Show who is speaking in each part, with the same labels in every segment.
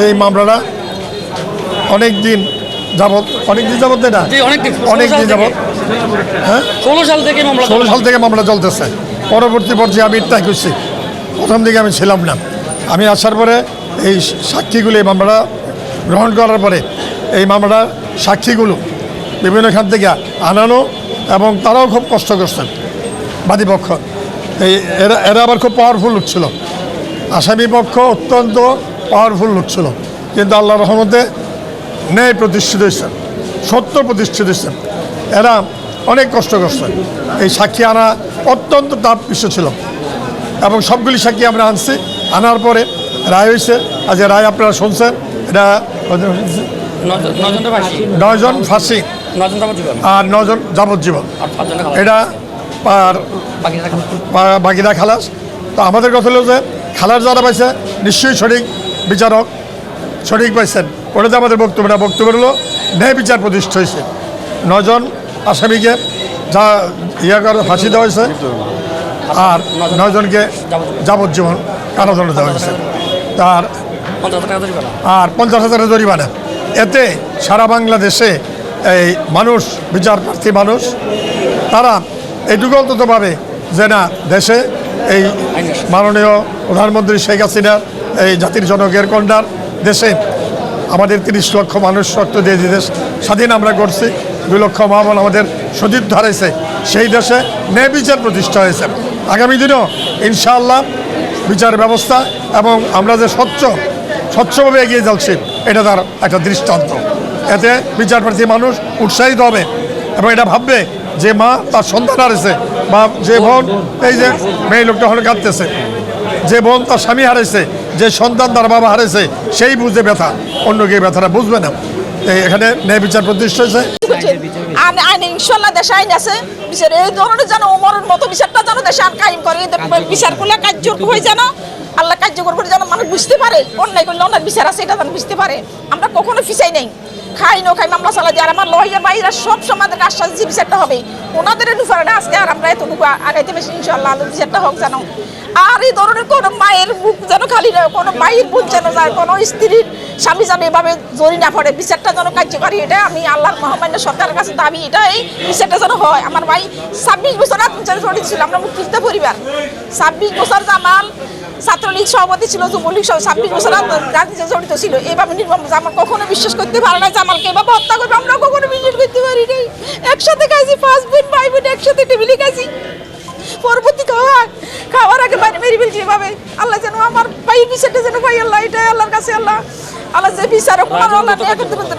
Speaker 1: এই মামলাটা অনেক দিন যাবৎ অনেক দিন যাবৎ না
Speaker 2: অনেক দিন
Speaker 1: যাবৎ। হ্যাঁ?
Speaker 2: ষোলো সাল থেকে মামলা
Speaker 1: ষোলো সাল থেকে মামলা চলতেছে। পরবর্তী পর্যায়ে আমি ট্রাই করছি। প্রথম দিকে আমি ছিলাম না। আমি আসার পরে এই সাক্ষীগুলো এই মামলাটা গ্রহণ করার পরে এই মামলার সাক্ষীগুলো বিভিন্ন খান থেকে আনানো এবং তারাও খুব কষ্ট করছেন বাদীপক্ষ। এই এরা এরা আবার খুব পাওয়ারফুল ছিল। আসামি পক্ষ অত্যন্ত পাওয়ারফুল লোক ছিল কিন্তু আল্লাহ রহমতে ন্যায় প্রতিষ্ঠিত হয়েছেন সত্য প্রতিষ্ঠিত হয়েছেন এরা অনেক কষ্ট করছে। এই সাক্ষী আনা অত্যন্ত তাপ বিশ্ব ছিল। এবং সবগুলি সাক্ষী আমরা আনছি। আনার পরে রায় হয়েছে। আজ রায় আপনারা শুনছেন। এটা নয়জন ফাঁসি আর নজন যাবজ্জীবন। এটা আর বাকিরা খালাস। তো আমাদের কথা হলো যে খালাস যারা পাইছে নিশ্চয়ই সঠিক। বিচারক সঠিক পাইছেন। ওটা যে আমাদের বক্তব্য না বক্তব্য হলো ন্যায় বিচার প্রতিষ্ঠা হয়েছে নজন আসামিকে যা ইয়া করে ফাঁসি দেওয়া হয়েছে আর নয়জনকে যাবজ্জীবন কারাদণ্ড দেওয়া হয়েছে তার আর পঞ্চাশ হাজারের জরিমানা। এতে সারা বাংলাদেশে এই মানুষ বিচার প্রার্থী মানুষ তারা এটুকু অন্তত পাবে যে না দেশে এই মাননীয় প্রধানমন্ত্রী শেখ হাসিনার এই জাতির জনকের কন্যার দেশে আমাদের তিরিশ লক্ষ মানুষ রক্ত দিয়ে যে দেশ স্বাধীন আমরা করছি, দুই লক্ষ মহামন আমাদের সতীর্থ হারাইছে, সেই দেশে ন্যায় বিচার প্রতিষ্ঠা হয়েছে। আগামী দিনেও ইনশাআল্লাহ বিচার ব্যবস্থা এবং আমরা যে স্বচ্ছ, স্বচ্ছভাবে এগিয়ে যাচ্ছি এটা তার একটা দৃষ্টান্ত। এতে বিচারপ্রার্থী মানুষ উৎসাহিত হবে এবং এটা ভাববে যে মা তার সন্তান হারেছে বা যে বোন, এই যে মেয়ে লোকটা হলে কাঁদতেছে, যে বোন তার স্বামী হারাইছে যে সন্তান তার বাবা হারাইছে সেই বুঝে ব্যথা। অন্য কেউ ব্যথাটা বুঝবে না। এখানে ন্যায় বিচার প্রতিষ্ঠা হয়েছে।
Speaker 3: আইন ইনশাল্লাহ দেশে আইন আছে। বিচার এই ধরনের যেন ওমরের মতো বিচারটা যেন দেশে আর কায়েম করে এদের বিচারগুলো কার্যকর হয়ে যেন আল্লাহ কার্যকর করে যেন মানুষ বুঝতে পারে। অন্যায় করলে অন্যায় বিচার আছে এটা যেন বুঝতে পারে। আমরা কখনো ফিসাই নেই। খাই নো খাই মামলা চালা দিয়ে আর আমার ভাইরা সব সময় আমাদের আশ্বাস যে বিচারটা হবে। ওনাদের আজকে আর আমরা এতটুকু আগাইতে বেশি ইনশাল্লাহ আল্লাহ বিচারটা হোক যেন। আর এই ধরনের কোনো মায়ের মুখ কোনো মায়ের বোন যেন যায়, কোনো স্ত্রীর স্বামী যেন এভাবে জড়ি না পড়ে, বিচারটা যেন কার্যকারী, এটা আমি আল্লাহর মহামান্য সরকারের কাছে দাবি, এটাই বিচারটা যেন হয়। আমার ভাই ছাব্বিশ বছর আত্মচারে জড়িত ছিল আমরা মুক্তিযুদ্ধ পরিবার। ছাব্বিশ বছর জামাল ছাত্রলীগ সভাপতি ছিল, যুবলীগ সহ ছাব্বিশ বছর রাজনীতিতে জড়িত ছিল। এভাবে নির্মম জামাল কখনো বিশ্বাস করতে পারে না জামালকে এভাবে হত্যা করবে, আমরা কখনো বিশ্বাস করতে পারি নাই একসাথে খাইছি, পাঁচ বোন, ভাই বোন একসাথে টেবিলে খাইছি। পরবর্তী খাওয়া খাওয়ার আগে বাইরে মেরে ফেলছি এভাবে। আল্লাহ যেন আমার ভাই বিচারটা যেন ভাই আল্লাহ এটাই আল্লাহর কাছে আল্লাহ। আল্লাহ যে বিচারক আমার আল্লাহ নিয়ে করতে পারতেন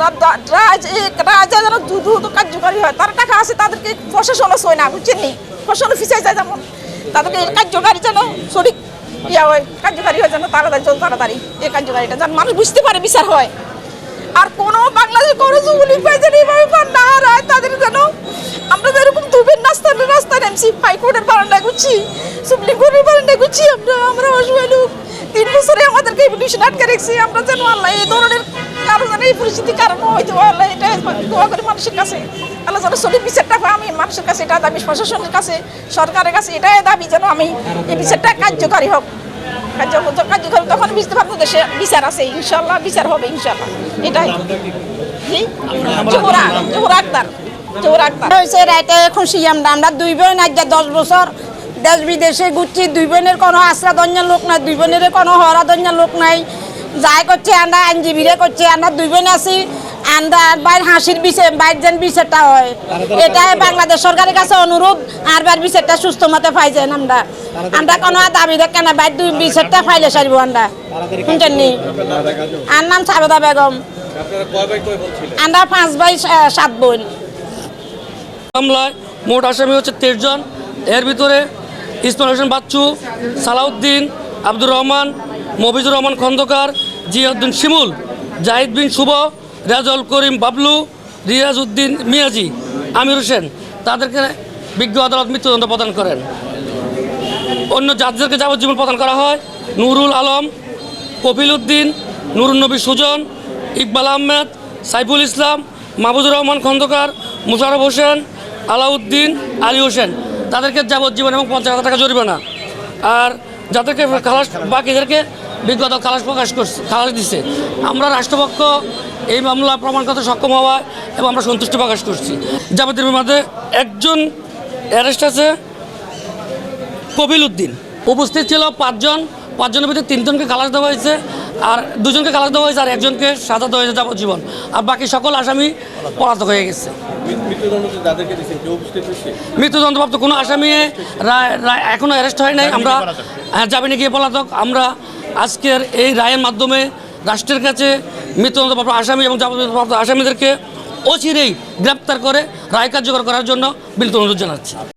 Speaker 3: রাজ এক রাজা যেন দ্রুত কার্যকারী হয়। তার টাকা আছে তাদেরকে প্রশাসনও সয় না বুঝছেন নি? প্রশাসনও ফিসাই যায় যেমন। তাদেরকে কার্যকারী যেন সঠিক ইয়া হয় কার্যকারী হয় যেন তাড়াতাড়ি যত তাড়াতাড়ি। এই কার্যকারীটা যেন মানুষ বুঝতে পারে বিচার হয়। আর কোনো বাংলাদেশ কোনো যুবলীগ ভাই যেন এইভাবে পার না হারায় তাদের যেন ঘুরছি সুপ্রিম কোর্টের ঘুরছি আমরা আমরা অসহায় লোক। তিন বছরে আমাদেরকে আটকে রেখেছি। আমরা যেন আল্লাহ এই ধরনের এই পরিস্থিতির কারণ হয়তো আল্লাহ এটা দোয়া করি মানুষের কাছে। আল্লাহ যেন বিচারটা আমি মানুষের কাছে এটা দাবি, প্রশাসনের কাছে, সরকারের কাছে এটাই দাবি যেন আমি এই বিচারটা কার্যকারী হোক। কার্যকর তখন বুঝতে পারব দেশে বিচার আছে। ইনশাল্লাহ বিচার হবে ইনশাল্লাহ এটাই। জোহরা জোহরা আক্তার জোহরা আক্তার
Speaker 4: হয়েছে খুশি আমরা আমরা দুই বোন, আজ দশ বছর। দেশ বিদেশে ঘুরছি দুই বোনের কোনো আশ্রা দঞ্জার লোক নাই দুই বোনের কোনো হরা দঞ্জার লোক নাই। যাই করছে আমরা আইনজীবীরে করছে আমরা দুই বোন আছি আমরা বাইর হাসির বিষয় বাইর যেন বিচারটা হয়। এটাই বাংলাদেশ সরকারের কাছে অনুরোধ আর বার বিচারটা সুস্থ মতে পাইছেন আমরা। আমরা কোনো দাবি দেখে না বাইর দুই বিচারটা ফাইলে সারিব আমরা। শুনছেন নি? আর নাম সারদা বেগম। আমরা পাঁচ ভাই সা- সাত বোন।
Speaker 2: মামলায় মোট আসামি হচ্ছে তেইশ জন। এর ভিতরে ইসমাল হোসেন বাচ্চু, সালাউদ্দিন, আব্দুর রহমান, মফিজুর রহমান খন্দকার, জিয়াউদ্দিন শিমুল, জাহিদ বিন শুভ রেজল করিম বাবলু রিয়াজ উদ্দিন মিয়াজি, আমির হোসেন। তাদেরকে বিজ্ঞ আদালত মৃত্যুদণ্ড প্রদান করেন। অন্য জাজদেরকে যাবজ্জীবন প্রদান করা হয়। নুরুল আলম কফিল উদ্দিন নুরুল নবী সুজন, ইকবাল আহমেদ, সাইফুল ইসলাম, মাহবুজুর রহমান খন্দকার, মুশারফ হোসেন, আলাউদ্দিন, আলী হোসেন। তাদেরকে যাবজ্জীবন এবং পঞ্চাশ হাজার টাকা জরিমানা। আর যাদেরকে খালাস, বাকিদেরকে বিজ্ঞত খালাস প্রকাশ করছে, খালাস দিছে। আমরা রাষ্ট্রপক্ষ এই মামলা প্রমাণ করতে সক্ষম হওয়ায় এবং আমরা সন্তুষ্টি প্রকাশ করছি। যাবতীয় মধ্যে একজন অ্যারেস্ট আছে কবিল উদ্দিন। উপস্থিত ছিল পাঁচজন পাঁচজনের ভিতরে তিনজনকে খালাস দেওয়া হয়েছে আর দুজনকে খালাস দেওয়া হয়েছে আর একজনকে সাজা দেওয়া হয়েছে যাবজ্জীবন। আর বাকি সকল আসামি পলাতক হয়ে গেছে। মৃত্যুদণ্ডপ্রাপ্ত কোনো আসামি এখনও অ্যারেস্ট হয় নাই। আমরা হ্যাঁ জামিনে গিয়ে পলাতক। আমরা আজকের এই রায়ের মাধ্যমে রাষ্ট্রের কাছে মৃত্যুদণ্ডপ্রাপ্ত আসামি এবং যাবতীয়প্রাপ্ত আসামিদেরকে অচিরেই গ্রেপ্তার করে রায় কার্যকর করার জন্য বিনীত অনুরোধ জানাচ্ছি।